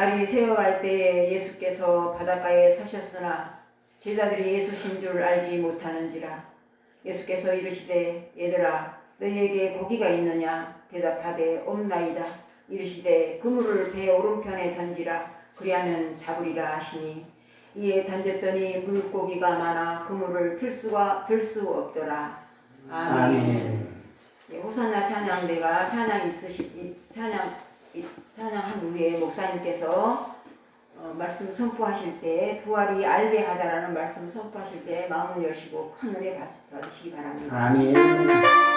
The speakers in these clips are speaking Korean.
날이 새어갈 때에 예수께서 바닷가에 서셨으나 제자들이 예수신 줄 알지 못하는지라. 예수께서 이르시되 얘들아 너희에게 고기가 있느냐? 대답하되 없나이다. 이르시되 그물을 배 오른편에 던지라. 그리하면 잡으리라 하시니. 이에 던졌더니 물고기가 많아 그물을 들 수가 들 수 없더라. 아멘. 아멘. 예, 호산나 찬양대가 찬양 있으시 이- 찬양 이- 찬양한 후에 목사님께서 어, 말씀 선포하실 때 부활이 알게 하다라는 말씀 선포하실 때 마음을 여시고 큰 은혜 받- 받으시기 바랍니다. 아멘.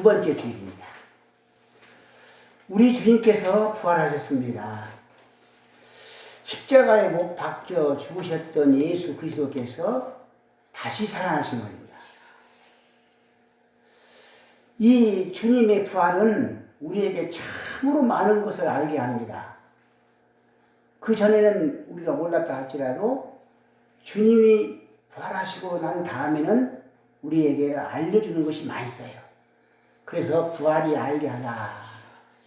두 번째 주일입니다. 우리 주님께서 부활하셨습니다. 십자가에 못 박혀 죽으셨던 예수 그리스도께서 다시 살아나신 겁니다. 이 주님의 부활은 우리에게 참으로 많은 것을 알게 합니다. 그 전에는 우리가 몰랐다 할지라도 주님이 부활하시고 난 다음에는 우리에게 알려주는 것이 많이 있어요. 그래서 부활이 알게 하다.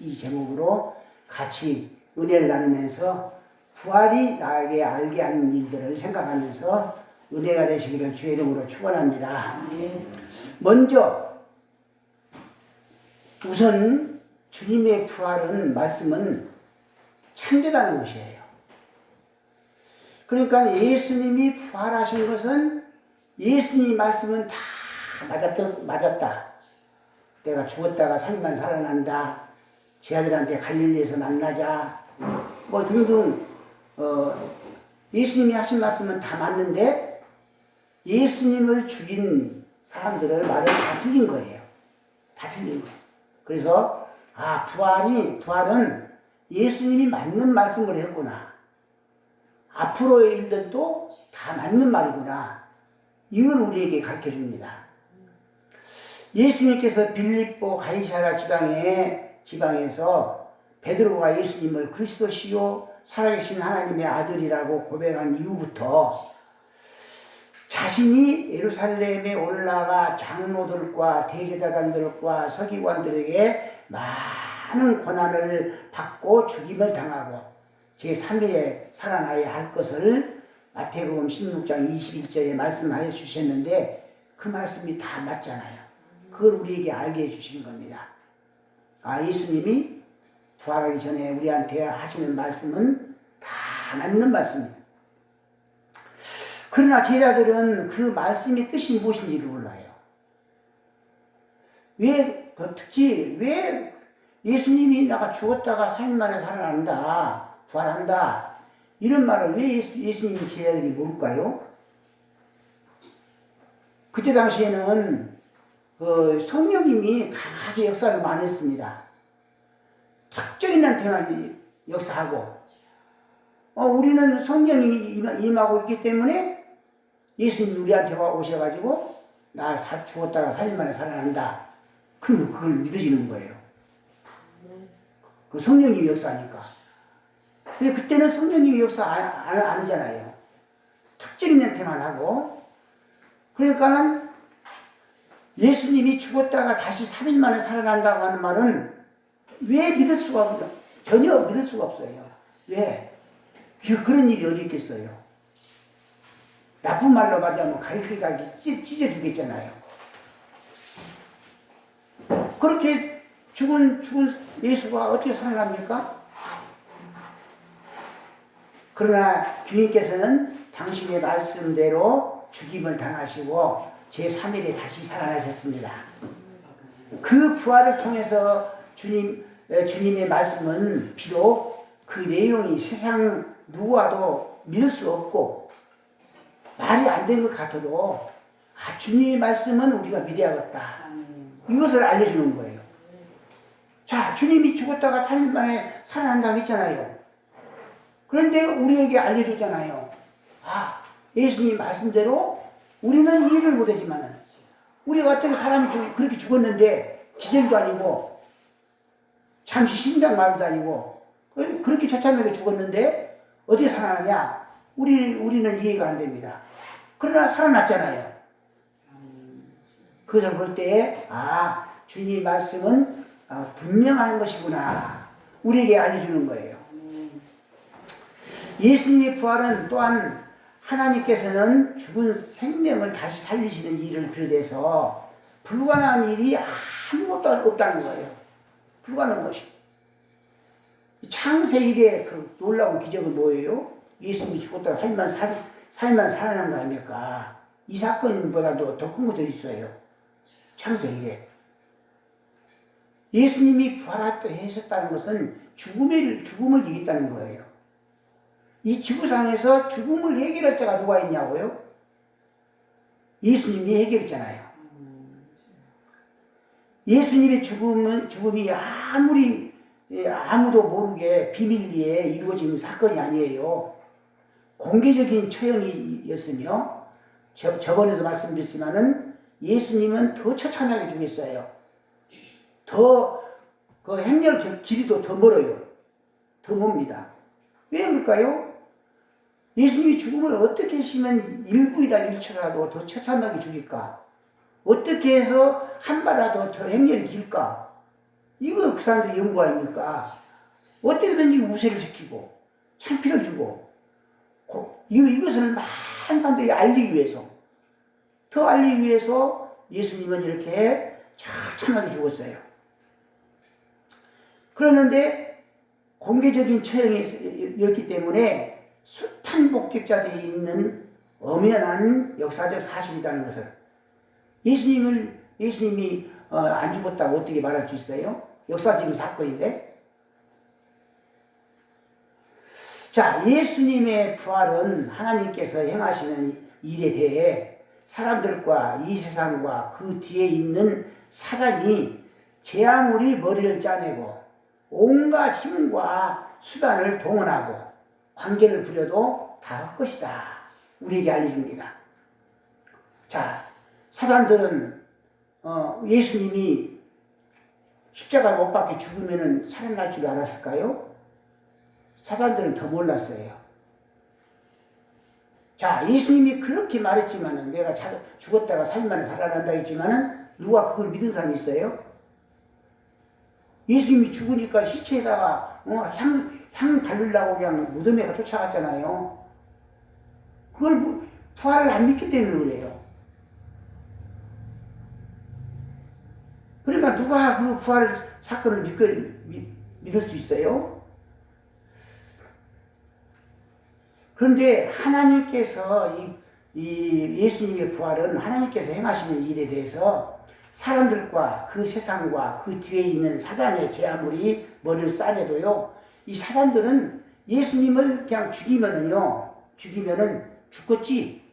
이 제목으로 같이 은혜를 나누면서 부활이 나에게 알게 하는 일들을 생각하면서 은혜가 되시기를 주의 이름으로 축원합니다. 먼저 우선 주님의 부활은 말씀은 참되다는 것이에요. 그러니까 예수님이 부활하신 것은 예수님 말씀은 다 맞았다, 맞았다. 내가 죽었다가 살만 살아난다. 제 아들한테 갈릴리에서 만나자. 뭐 등등 어, 예수님이 하신 말씀은 다 맞는데 예수님을 죽인 사람들의 말은 다 틀린 거예요. 다 틀린 거예요. 그래서 아 부활이 부활은 예수님이 맞는 말씀을 했구나. 앞으로의 일들도 다 맞는 말이구나. 이걸 우리에게 가르쳐 줍니다. 예수님께서 빌립보 가이사라 지방에 지방에서 베드로가 예수님을 그리스도시요 살아계신 하나님의 아들이라고 고백한 이후부터 자신이 예루살렘에 올라가 장로들과 대제사장들과 서기관들에게 많은 고난을 받고 죽임을 당하고 제3일에 살아나야 할 것을 마태복음 16장 21절에 말씀하여 주셨는데 그 말씀이 다 맞잖아요. 그걸 우리에게 알게 해주시는 겁니다. 아, 예수님이 부활하기 전에 우리한테 하시는 말씀은 다 맞는 말씀입니다. 그러나 제자들은 그 말씀의 뜻이 무엇인지를 몰라요. 왜, 그 특히 왜 예수님이 나가 죽었다가 3일 만에 살아난다, 부활한다, 이런 말을 왜 예수, 예수님이 제자들이 모를까요? 그때 당시에는 그 성령님이 강하게 역사를 많이 했습니다. 특정인 한테만 역사하고, 어, 우리는 성령이 임하- 임하고 있기 때문에 예수님이 우리한테 와 오셔가지고 나 사, 죽었다가 3일 만에 살아난다. 그럼 그걸 믿어지는 거예요. 그 성령님이 역사하니까. 근데 그때는 성령님이 역사 안, 안, 안 하잖아요. 특정인한테만 하고. 그러니까는 예수님이 죽었다가 다시 3일 만에 살아난다고 하는 말은 왜 믿을 수가 없어요? 전혀 믿을 수가 없어요. 왜? 그- 그런 일이 어디 있겠어요? 나쁜 말로 말하면 갈기가 찢어 주겠잖아요. 그렇게 죽은, 죽은 예수가 어떻게 살아납니까? 그러나 주님께서는 당신의 말씀대로 죽임을 당하시고 제3일에 다시 살아나셨습니다. 그 부활을 통해서 주님, 에, 주님의 말씀은 비록 그 내용이 세상 누구와도 믿을 수 없고 말이 안 된 것 같아도 아, 주님의 말씀은 우리가 믿어야겠다. 이것을 알려주는 거예요. 자, 주님이 죽었다가 3일 만에 살아난다고 했잖아요. 그런데 우리에게 알려줬잖아요. 아, 예수님 말씀대로 우리는 이해를 못하지만은 우리가 어떻게 사람이 죽- 그렇게 죽었는데 기절도 아니고 잠시 심장 마비도 아니고 그- 그렇게 처참하게 죽었는데 어떻게 살아나냐? 우리 우리는 이해가 안 됩니다. 그러나 살아났잖아요. 그것을 볼 때에 아 주님 말씀은 아, 분명한 것이구나 우리에게 알려주는 거예요. 예수님의 부활은 또한 하나님께서는 죽은 생명을 다시 살리시는 일을 비롯해서 불가능한 일이 아무것도 없다는 거예요. 불가능한 것이. 창세일의 그 놀라운 기적은 뭐예요? 예수님이 죽었다가 살만 살, 살만 살아난 거 아닙니까? 이 사건보다도 더 큰 것도 있어요. 창세일에. 예수님이 부활하셨다는 것은 죽음을, 죽음을 이겼다는 거예요. 이 지구상에서 죽음을 해결할 자가 누가 있냐고요? 예수님이 해결했잖아요. 예수님의 죽음은, 죽음이 아무리, 예, 아무도 모르게 비밀리에 이루어진 사건이 아니에요. 공개적인 처형이었으며, 저, 저번에도 말씀드렸지만은 예수님은 더 처참하게 죽였어요. 더, 그 행렬 길- 길이도 더 멀어요. 더 멉니다. 왜 그럴까요? 예수님이 죽음을 어떻게 하시면 1분이나 1초라도 더 처참하게 죽일까? 어떻게 해서 한 발라도 더 행렬이 길까? 이거 그 사람들이 연구 아닙니까? 어떻게든지 우세를 시키고, 창피를 주고, 이것을 많은 사람들이 알리기 위해서, 더 알리기 위해서 예수님은 이렇게 처참하게 죽었어요. 그러는데 공개적인 처형이었기 때문에 숱한 목격자들이 있는 엄연한 역사적 사실이라는 것을 예수님을 예수님이 어, 안 죽었다고 어떻게 말할 수 있어요? 역사적인 사건인데. 자, 예수님의 부활은 하나님께서 행하시는 일에 대해 사람들과 이 세상과 그 뒤에 있는 사단이 제 아무리 머리를 짜내고 온갖 힘과 수단을 동원하고 관계를 부려도 다 할 것이다. 우리에게 알려줍니다. 자, 사람들은 어, 예수님이 십자가 못 박혀 죽으면 살아날 줄 알았을까요? 사람들은 더 몰랐어요. 자, 예수님이 그렇게 말했지만은 내가 자- 죽었다가 살만에 살아난다 했지만은 누가 그걸 믿은 사람이 있어요? 예수님이 죽으니까 시체에다가 어, 향, 향 바르려고 그냥 무덤에 쫓아갔잖아요. 그걸 부- 부활을 안 믿기 때문에 그래요. 그러니까 누가 그 부활 사건을 믿, 믿, 믿을 수 있어요? 그런데 하나님께서 이, 이 예수님의 부활은 하나님께서 행하시는 일에 대해서 사람들과 그 세상과 그 뒤에 있는 사단의 제 아무리 머리를 싸내도요, 이 사람들은 예수님을 그냥 죽이면은요, 죽이면은 죽겠지.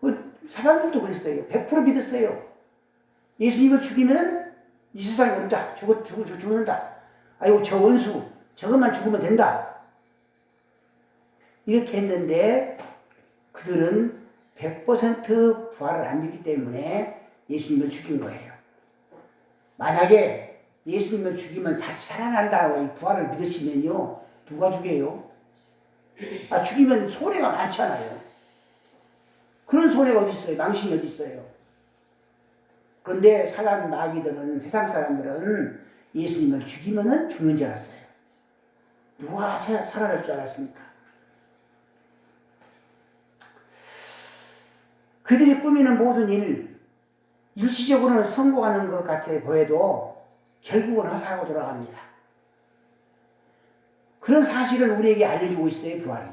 그 사람들도 그랬어요. 100% 믿었어요. 예수님을 죽이면 이 세상에 없다. 죽어, 죽어, 죽는다. 아이고, 저 원수, 저것만 죽으면 된다. 이렇게 했는데 그들은 100% 부활을 안 믿기 때문에 예수님을 죽인 거예요. 만약에 예수님을 죽이면 다시 살아난다고 이 부활을 믿으시면요. 누가 죽여요? 아, 죽이면 손해가 많잖아요. 그런 손해가 어디 있어요? 망신이 어디 있어요? 그런데 사람 마귀들은 세상 사람들은 예수님을 죽이면은 죽는 줄 알았어요. 누가 사- 살아날 줄 알았습니까? 그들이 꾸미는 모든 일, 일시적으로는 성공하는 것 같아 보여도 결국은 허사하고 돌아갑니다. 그런 사실을 우리에게 알려주고 있어요, 부활이.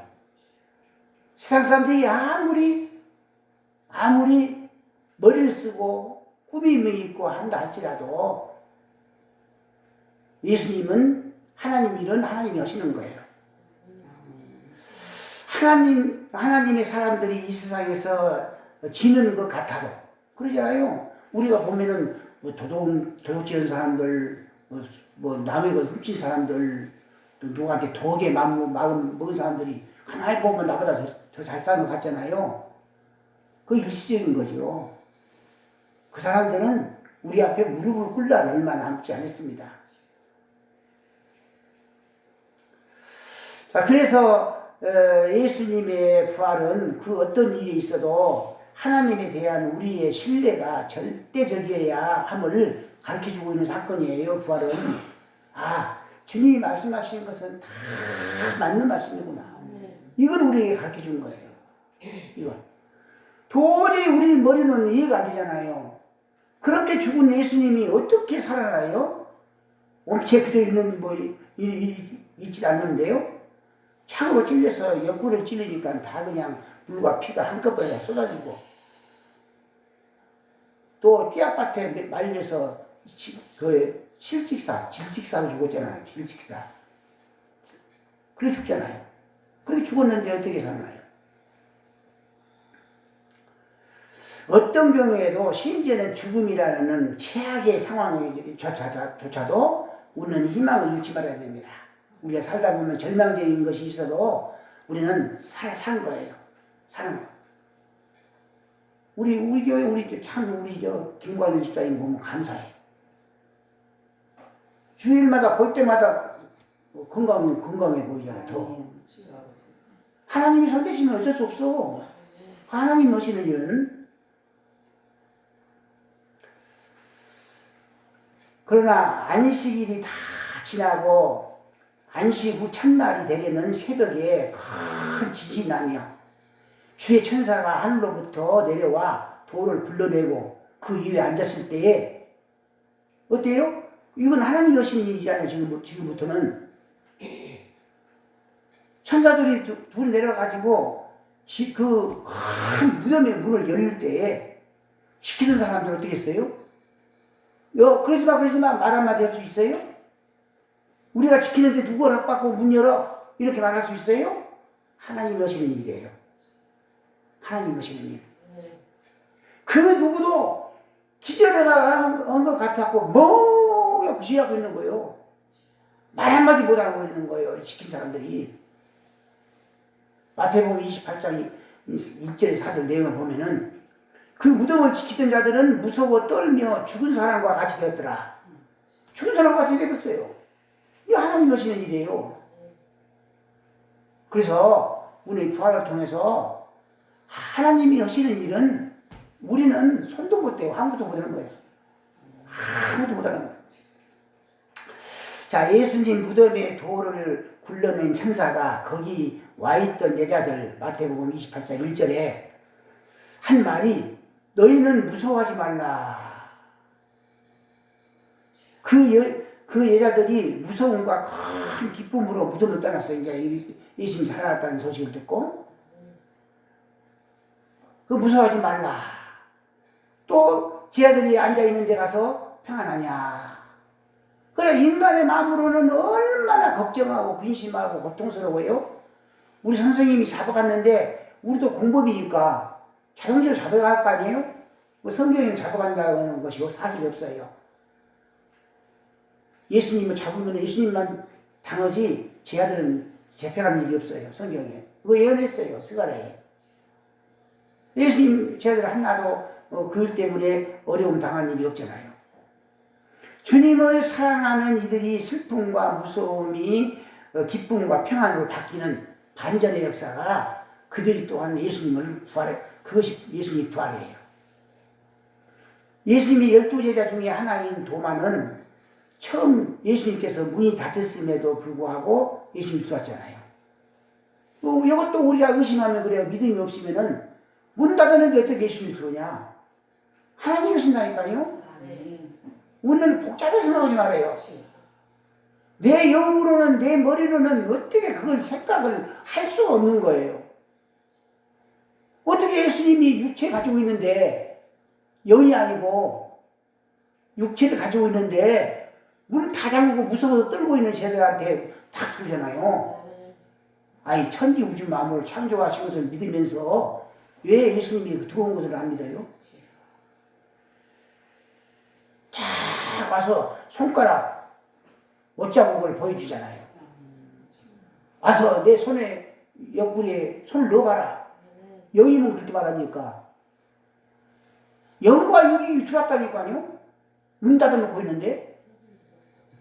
세상 사람들이 아무리, 아무리 머리를 쓰고 꾸밈이 있고 한다 할지라도 예수님은 하나님 일은 하나님이 하시는 거예요. 하나님, 하나님의 사람들이 이 세상에서 지는 것 같아도 그러잖아요. 우리가 보면은 뭐 도둑 도둑 지은 사람들, 뭐, 뭐 남의 것 훔친 사람들, 또 누구한테 독에 마음 마음 먹은 사람들이 가만히 보면 나보다 더 잘 사는 것 같잖아요. 그 일시적인 거죠. 그 사람들은 우리 앞에 무릎을 꿇다 얼마 남지 않았습니다. 자, 그래서 어, 예수님의 부활은 그 어떤 일이 있어도 하나님에 대한 우리의 신뢰가 절대적이어야 함을 가르쳐 주고 있는 사건이에요, 부활은. 아, 주님이 말씀하시는 것은 다 맞는 말씀이구나. 이걸 우리에게 가르쳐 준 거예요. 이건. 도저히 우리 머리는 이해가 안 되잖아요. 그렇게 죽은 예수님이 어떻게 살아나요? 몸체 그대로 있는 뭐, 이, 이, 있지 않는데요? 창으로 찔려서 옆구리를 찔리니까 다 그냥 물과 피가 한꺼번에 쏟아지고 또 띠아밭에 말려서 치- 그 실직사, 질식사로 죽었잖아요. 질식사. 그래 죽잖아요. 그렇게 죽었는데 어떻게 살아나요? 어떤 경우에도 심지어는 죽음이라는 최악의 상황조차도 우리는 희망을 잃지 말아야 됩니다. 우리가 살다 보면 절망적인 것이 있어도 우리는 살, 산 거예요. 우리, 우리 교회, 우리 저 참, 우리 저, 김관일 집사님 보면 감사해. 주일마다 볼 때마다 건강, 건강해 보이잖아, 더. 하나님이 손대시면 어쩔 수 없어. 하나님 하시는 일은. 그러나 안식일이 다 지나고 안식 후 첫날이 되려는 새벽에 큰 지진이 나며 주의 천사가 하늘로부터 내려와 돌을 불러내고 그 위에 앉았을 때에 어때요? 이건 하나님이 하시는 일이잖아요. 지금, 지금부터는 천사들이 두- 둘이 내려가지고 그큰 무덤의 문을 열릴 때에 시키는 사람들 어떻게 했어요? 여, 그러지 마, 그러지 마, 말 한마디 할 수 있어요? 우리가 지키는데 누구 허락받고 문 열어? 이렇게 말할 수 있어요? 하나님 하시는 일이에요. 하나님 일. 그 누구도 기절해가 한 것 같았고, 멍! 무시하고 있는 거예요. 말 한마디 못하고 있는 거예요. 지킨 사람들이. 마태복음 28장 1절에 4절 내용을 보면은 그 무덤을 지키던 자들은 무서워 떨며 죽은 사람과 같이 되었더라. 죽은 사람과 같이 되었어요. 이 하나님 하시는 일이에요. 그래서 우리 부활을 통해서 하나님이 하시는 일은 우리는 손도 못 대고 아무것도 못하는 거예요. 아무것도 못하는 거예요. 자, 예수님 무덤에 돌을 굴러낸 천사가 거기 와 있던 여자들 마태복음 28장 1절에 한 말이 너희는 무서워하지 말라. 그, 여, 그 여자들이 무서움과 큰 기쁨으로 무덤을 떠났어요. 이제 예수님 살아났다는 소식을 듣고. 그 무서워하지 말라. 또, 제 아들이 앉아있는 데 가서 평안하냐. 그래, 인간의 마음으로는 얼마나 걱정하고 근심하고 고통스러워요. 우리 선생님이 잡아갔는데, 우리도 공범이니까 자동적으로 잡아갈 거 아니에요? 뭐 성경에는 잡아간다는 것이 사실이 없어요. 예수님을 잡으면 예수님만 당하지 제 아들은 재패한 일이 없어요. 성경에. 그거 예언했어요. 스가랴에. 예수님 제 아들 하나도 어, 그일 때문에 어려움 당한 일이 없잖아요. 주님을 사랑하는 이들이 슬픔과 무서움이 어, 기쁨과 평안으로 바뀌는 반전의 역사가 그들이 또한 예수님을 부활해 그것이 예수님 부활이에요. 예수님의 열두 제자 중에 하나인 도마는 처음 예수님께서 문이 닫혔음에도 불구하고 예수님 들어왔잖아요. 또 이것도 우리가 의심하면 그래요. 믿음이 없으면은 문 닫았는데 어떻게 예수님 들어오냐? 하나님 오신다니까요. 우리는 복잡하게 생각하지 말아요. 내 영으로는 내 머리로는 어떻게 그걸 생각을 할 수 없는 거예요. 어떻게 예수님이 육체 가지고 있는데 영이 아니고 육체를 가지고 있는데 문다 잠그고 무서워서 떨고 있는 제자한테 딱 들잖아요. 아니 천지 우주 만물을 창조하신 것을 믿으면서 왜 예수님이 그 들어온 것을 안 믿어요? 딱 와서 손가락 옷자국을 보여주잖아요. 와서 내 손에 옆구리에 손을 넣어봐라. 영이면 그렇게 말합니까? 영과 영이 들어왔다니까요? 문 닫아놓고 있는데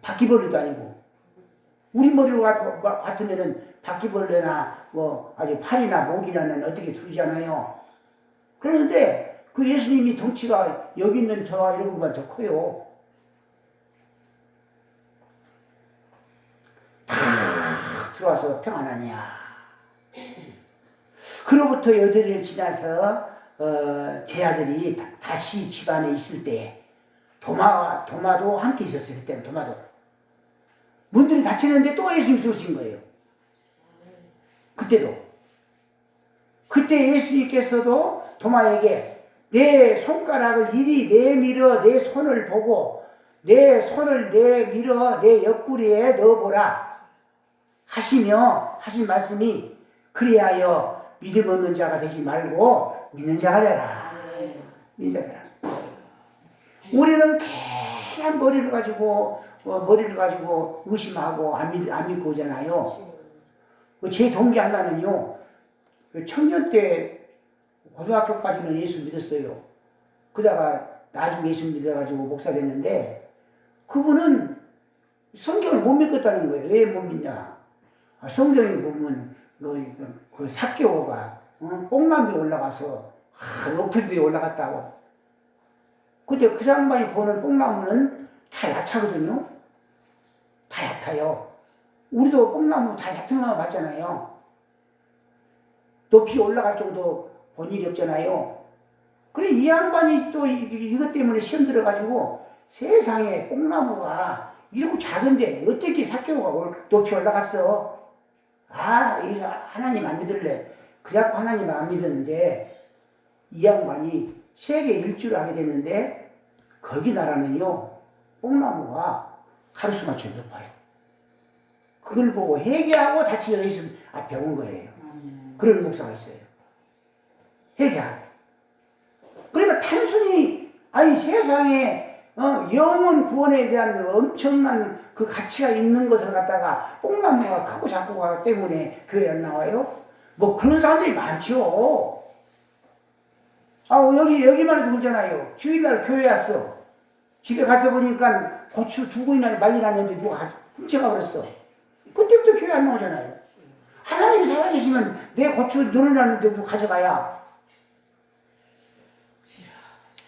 바퀴벌레도 아니고 우리 머리로 가- 가- 같으면은 바퀴벌레나 뭐 아주 팔이나 목이나는 어떻게 들잖아요. 그런데 그 예수님이 덩치가 여기 있는 저와 이런 것보다 더 커요. 다 들어와서 평안하냐. 그로부터 여덟일 지나서 어, 제 아들이 다- 다시 집안에 있을 때 도마와 도마도 함께 있었어요. 그때는 도마도 문들이 닫히는데 또 예수님이 들어오신 거예요. 그때도 그때 예수님께서도 도마에게 내 손가락을 이리 내밀어 내 손을 보고 내 손을 내밀어 내 옆구리에 넣어보라 하시며 하신 말씀이 그리하여 믿음 없는 자가 되지 말고 믿는 자가 되라. 믿는 자가 되라. 우리는 괜한 머리를 가지고 어, 머리를 가지고 의심하고 안, 믿, 안 믿고 오잖아요. 그제 동기 하나는요. 그 청년 때 고등학교까지는 예수 믿었어요. 그러다가 나중에 예수 믿어가지고 목사 됐는데 그분은 성경을 못 믿겠다는 거예요. 왜 못 믿냐? 아, 성경에 보면 그, 그, 그 사개오가 어? 뽕나무에 올라가서 아, 높은 위에 올라갔다고. 근데 그 양반이 보는 뽕나무는 다 얕하거든요. 다 얕아요. 우리도 뽕나무 다 얕은 거 봤잖아요. 높이 올라갈 정도 본 일이 없잖아요. 그래, 이 양반이 또 이- 이것 때문에 시험 들어가지고 세상에 뽕나무가 이렇게 작은데 어떻게 사개오가 올- 높이 올라갔어? 아, 여기서 하나님 안 믿을래. 그래갖고 하나님 안 믿었는데 이 양반이 세계 일주를 하게 됐는데 거기 나라는요, 뽕나무가 하루수만큼 높아요. 그걸 보고 회개하고 다시 예수 앞에 온 거예요. 그런 목사가 있어요. 회개하고. 그러니까 단순히, 아니 세상에 어, 영원 구원에 대한 엄청난 그 가치가 있는 것을 갖다가 뽕나무가 크고 작고 가기 때문에 교회 안 나와요? 뭐 그런 사람들이 많죠. 아, 여기, 여기만 해도 그러잖아요. 주일날 교회 왔어. 집에 가서 보니까 고추 두 근이나 말리 났는데 누가 훔쳐가 버렸어. 그때부터 교회 안 나오잖아요. 하나님이 살아계시면 내 고추 늘어나는데 누구 가져가야.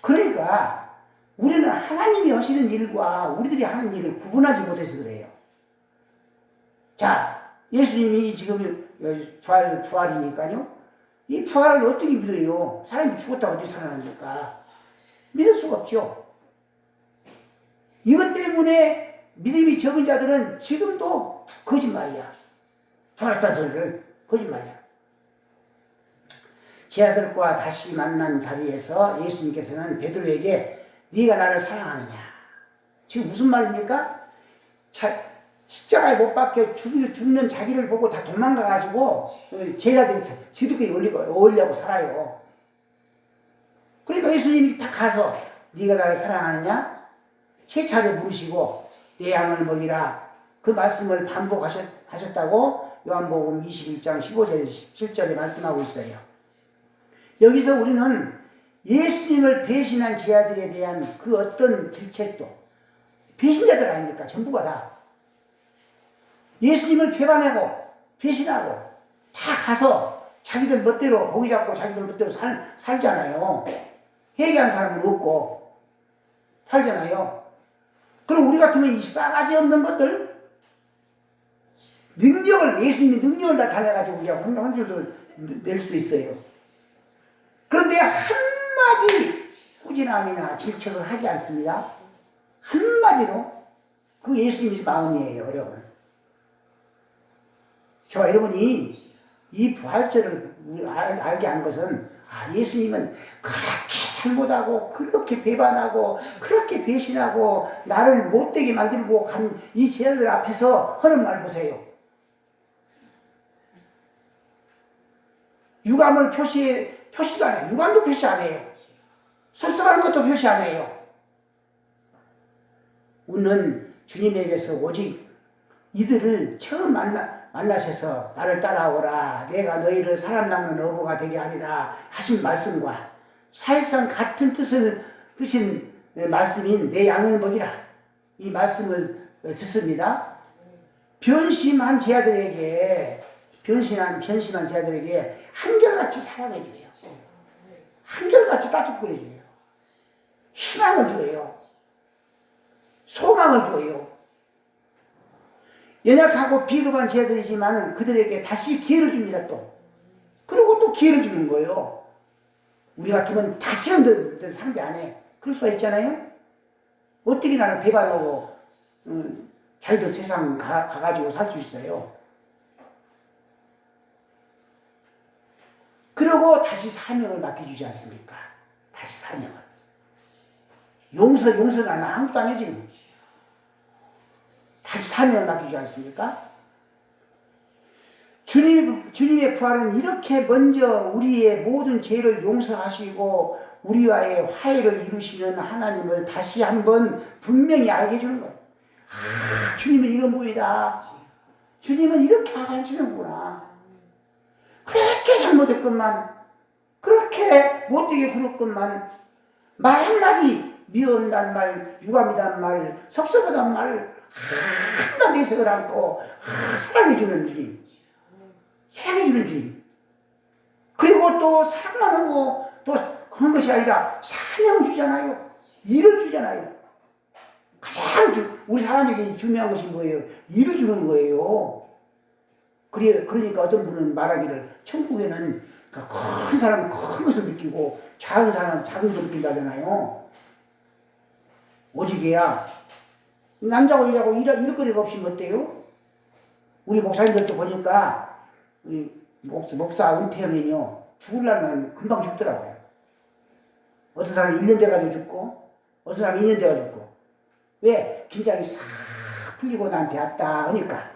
그러니까 우리는 하나님이 하시는 일과 우리들이 하는 일을 구분하지 못해서 그래요. 자, 예수님이 지금 부활, 부활이니까요. 이 부활을 어떻게 믿어요? 사람이 죽었다고 어떻게 살아납니까? 믿을 수가 없죠. 이것 때문에 믿음이 적은 자들은 지금도 거짓말이야. 부활했다는 소리를 거짓말이야. 제 아들과 다시 만난 자리에서 예수님께서는 베드로에게 네가 나를 사랑하느냐? 지금 무슨 말입니까? 자, 십자가에 못 박혀 죽- 죽는 자기를 보고 다 도망가가지고 제자들이 지들끼리 어울리고 어울려고 살아요. 그러니까 예수님이 딱 가서 네가 나를 사랑하느냐? 세 차례 물으시고 내 양을 먹이라 그 말씀을 반복하셨다고 요한복음 21장 15절 17절에 말씀하고 있어요. 여기서 우리는 예수님을 배신한 제자들에 대한 그 어떤 질책도 배신자들 아닙니까? 전부가 다. 예수님을 배반하고 배신하고 다 가서 자기들 멋대로 고기 잡고 자기들 멋대로 살, 살잖아요. 회개한 사람은 없고 살잖아요. 그럼 우리 같으면 이 싸가지 없는 것들 능력을 예수님의 능력을 나타내가지고 한 줄도 낼 수 있어요. 그런데 한마디 꾸지람이나 질책을 하지 않습니다. 한마디로 그 예수님의 마음이에요, 여러분. 저와 여러분이 이 부활절을 알게 한 것은 아 예수님은 그렇게 잘못하고 그렇게 배반하고 그렇게 배신하고 나를 못되게 만들고 간 이 제자들 앞에서 하는 말 보세요. 유감을 표시 표시도 안 해요. 유감도 표시 안 해요. 섭섭한 것도 표시 안 해요. 우리는 주님에게서 오직 이들을 처음 만나, 만나셔서 나를 따라오라. 내가 너희를 사람 낳는 어부가 되게 하리라. 하신 말씀과 사실상 같은 뜻을, 뜻인 말씀인 내 양을 먹이라. 이 말씀을 듣습니다. 변심한 제자들에게, 변신한, 변심한 제자들에게 한결같이 사랑해줘요. 한결같이 따뜻거려줘요. 희망을 줘요. 소망을 줘요. 연약하고 비겁한 제자들이지만 그들에게 다시 기회를 줍니다 또. 그리고 또 기회를 주는 거예요. 우리 같으면 다시는 더, 더 상대 안 해. 그럴 수가 있잖아요. 어떻게 나를 배반하고 음, 자기들 세상 가, 가가지고 살 수 있어요. 그리고 다시 사명을 맡겨주지 않습니까? 다시 사명을. 용서, 용서가 아무것도 안 해, 지금. 다시 맡기지 않습니까? 주님, 주님의 부활은 이렇게 먼저 우리의 모든 죄를 용서하시고 우리와의 화해를 이루시는 하나님을 다시 한번 분명히 알게 해주는 거예요. 아, 주님은 이런 분이다. 주님은 이렇게 하시는구나. 그렇게 잘못했건만, 그렇게 못되게 굴었건만, 말 한마디, 미워한다는 말, 유감이란 말, 섭섭하다는 말, 한번 내색을 아, 사랑해주는 주님. 사랑해주는 주님. 그리고 또 사랑만 하고 또 그런 것이 아니라 사명을 주잖아요. 일을 주잖아요. 가장 주, 우리 사람에게 중요한 것이 뭐예요? 일을 주는 거예요. 그래, 그러니까 어떤 분은 말하기를 천국에는 그큰 사람은 큰 것을 느끼고 작은 사람은 작은 것을 느낀다잖아요. 오직이야 남자고 여자고 일, 일거리가 없으면 어때요? 우리 목사님들도 보니까 우리 목, 목사 은퇴하면요 죽을라면 금방 죽더라고요. 어떤 사람은 1년 돼가지고 죽고 어떤 사람은 2년 돼가지고 죽고 왜? 긴장이 싹 풀리고 나한테 왔다 하니까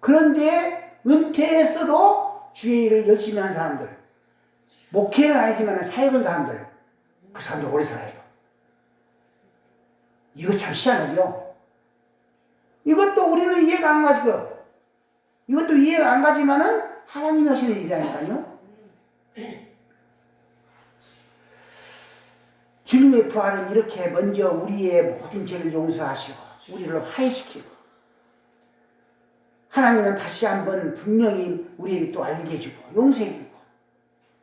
그런데 은퇴했어도 주의 일을 열심히 하는 사람들 목회는 아니지만 사역은 사람들 그 사람들 오래 살아요. 이거 참 희한하죠? 이것도 우리는 이해가 안 가지고, 이것도 이해가 안 가지만은 하나님 하시는 일이라니까요. 주님의 부활은 이렇게 먼저 우리의 모든 죄를 용서하시고, 우리를 화해시키고, 하나님은 다시 한번 분명히 우리에게 또 알게 해주고 용서해주고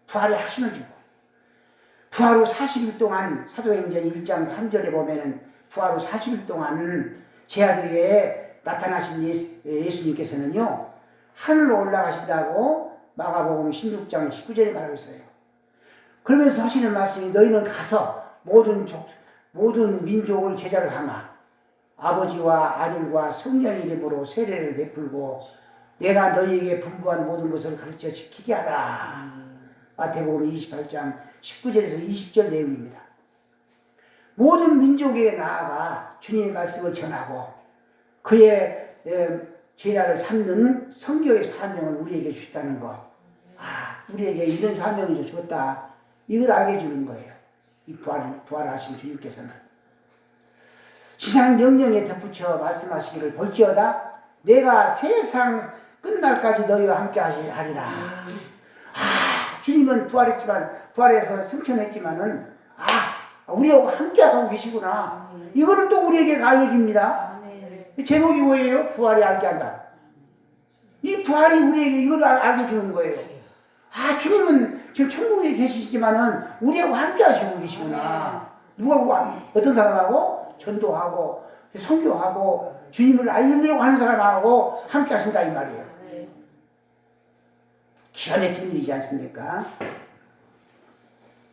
부활의 확신을 주고 부활 후 40일 동안 사도행전 1장 3절에 보면은 부활 후 40일 동안 제 아들에게 나타나신 예수, 예수 님께서는요 하늘로 올라가신다고 마가복음 16장 19절에 말하고 있어요. 그러면서 하시는 말씀이 너희는 가서 모든 족, 모든 민족을 제자로 삼아 아버지와 아들과 성령 이름으로 세례를 베풀고 내가 너희에게 분부한 모든 것을 가르쳐 지키게 하라. 마태복음 28장 19절에서 20절 내용입니다. 모든 민족에게 나아가 주님의 말씀을 전하고 그의 에, 제자를 삼는 성교의 사명을 우리에게 주셨다는 것. 아, 우리에게 이런 사명을 주었다. 이걸 알게 해주는 거예요. 이 부활, 부활하신 주님께서는. 지상 명령에 덧붙여 말씀하시기를 볼지어다 내가 세상 끝날까지 너희와 함께 하리라. 아, 주님은 부활했지만 부활해서 승천했지만은 아, 우리하고 함께 하고 계시구나. 이거를 또 우리에게 알려줍니다. 이 제목이 뭐예요? 부활이 알게 한다. 이 부활이 우리에게 이걸 알- 알게 주는 거예요. 아, 주님은 지금 천국에 계시지만은 우리하고 함께 하시고 계시구나. 누구하고, 함- 어떤 사람하고? 전도하고, 선교하고, 주님을 알리려고 하는 사람하고 함께 하신다, 이 말이에요. 기가 막힌 일이지 않습니까?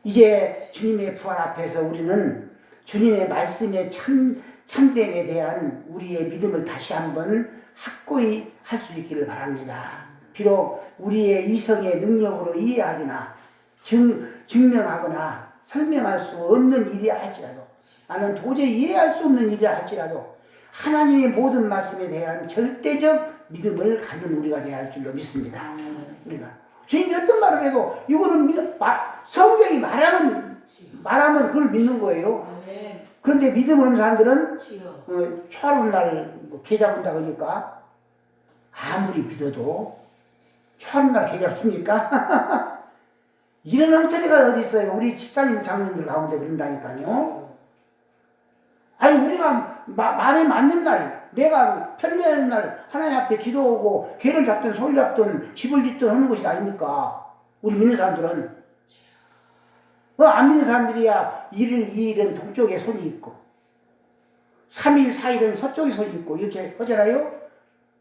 이제 주님의 부활 앞에서 우리는 주님의 말씀의 참, 참됨에 대한 우리의 믿음을 다시 한번 확고히 할 수 있기를 바랍니다. 비록 우리의 이성의 능력으로 이해하거나 증, 증명하거나 설명할 수 없는 일이 할지라도 나는 도저히 이해할 수 없는 일이 할지라도 하나님의 모든 말씀에 대한 절대적 믿음을 갖는 우리가 되어야 할 줄로 믿습니다. 우리가 주님이 어떤 말을 해도 이거는 믿, 마, 성경이 말하면 말하면 그걸 믿는 거예요. 그런데 믿음 없는 사람들은 어, 초하루 날 뭐 계좌 본다 그러니까 아무리 믿어도 초하루 날 계좌 씁니까? 이런 엉터리가 어디 있어요? 우리 집사님 장로님들 가운데 그런다니까요. 아니 우리가 마, 말에 맞는 날, 내가 편리한 날 하나님 앞에 기도하고 개를 잡든 소를 잡든 집을 짓든 하는 것이 아닙니까? 우리 믿는 사람들은 어, 안 믿는 사람들이야 1일, 2일은 동쪽에 손이 있고 3일, 4일은 서쪽에 손이 있고 이렇게 하잖아요.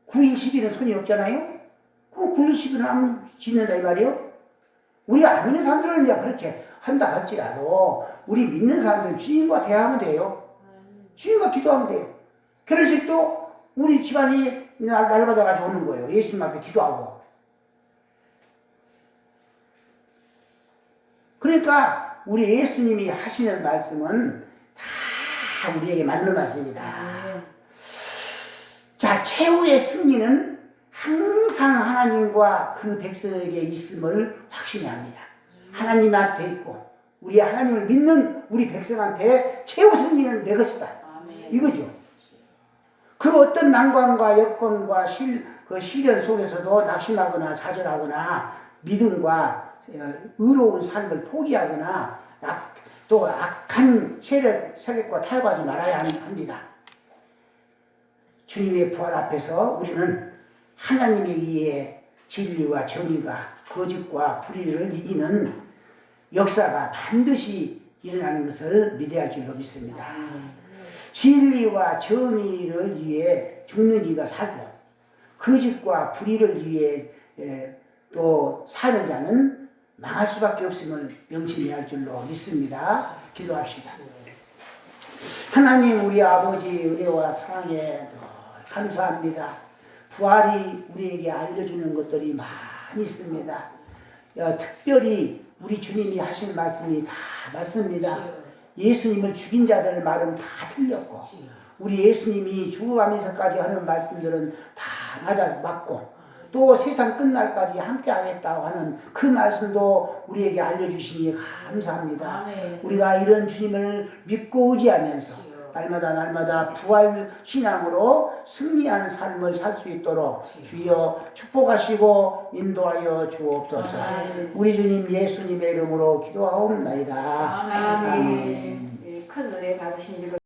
9일, 10일은 손이 없잖아요. 그럼 9일, 10일은 안 짓는다 이 말이에요. 우리가 안 믿는 사람들은 이제 그렇게 한다 할지라도 우리 믿는 사람들은 주님과 대화하면 돼요. 주님과 기도하면 돼요. 결혼식도 우리 집안이 날, 날 받아가지고 오는 거예요. 예수님 앞에 기도하고. 그러니까 우리 예수님이 하시는 말씀은 다 우리에게 맞는 말씀입니다. 자, 최후의 승리는 항상 하나님과 그 백성에게 있음을 확신해야 합니다. 하나님 앞에 있고, 우리 하나님을 믿는 우리 백성한테 최후 승리는 내 것이다. 이거죠. 그 어떤 난관과 여건과 실, 그 시련 속에서도 낙심하거나 좌절하거나 믿음과 어, 의로운 삶을 포기하거나 악, 또 악한 세력, 세력과 타협하지 말아야 합니다. 주님의 부활 앞에서 우리는 하나님에 의해 진리와 정의가 거짓과 불의를 이기는 역사가 반드시 일어나는 것을 믿어야 할 줄로 믿습니다. 진리와 정의를 위해 죽는 이가 살고 거짓과 불의를 위해 에, 또 사는 자는 망할 수밖에 없음을 명심해야 할 줄로 믿습니다. 기도합시다. 하나님 우리 아버지 은혜와 사랑에 감사합니다. 부활이 우리에게 알려주는 것들이 많이 있습니다. 어, 특별히 우리 주님이 하신 말씀이 다 맞습니다. 예수님을 죽인 자들의 말은 다 틀렸고 우리 예수님이 죽어가면서까지 하는 말씀들은 다 맞아 맞고 또 세상 끝날까지 함께 하겠다고 하는 그 말씀도 우리에게 알려주시니 감사합니다. 우리가 이런 주님을 믿고 의지하면서 날마다 날마다 부활 신앙으로 승리하는 삶을 살 수 있도록 주여 축복하시고 인도하여 주옵소서. 우리 주님 예수님의 이름으로 기도하옵나이다. 아멘. 예, 큰 은혜 받으신 줄로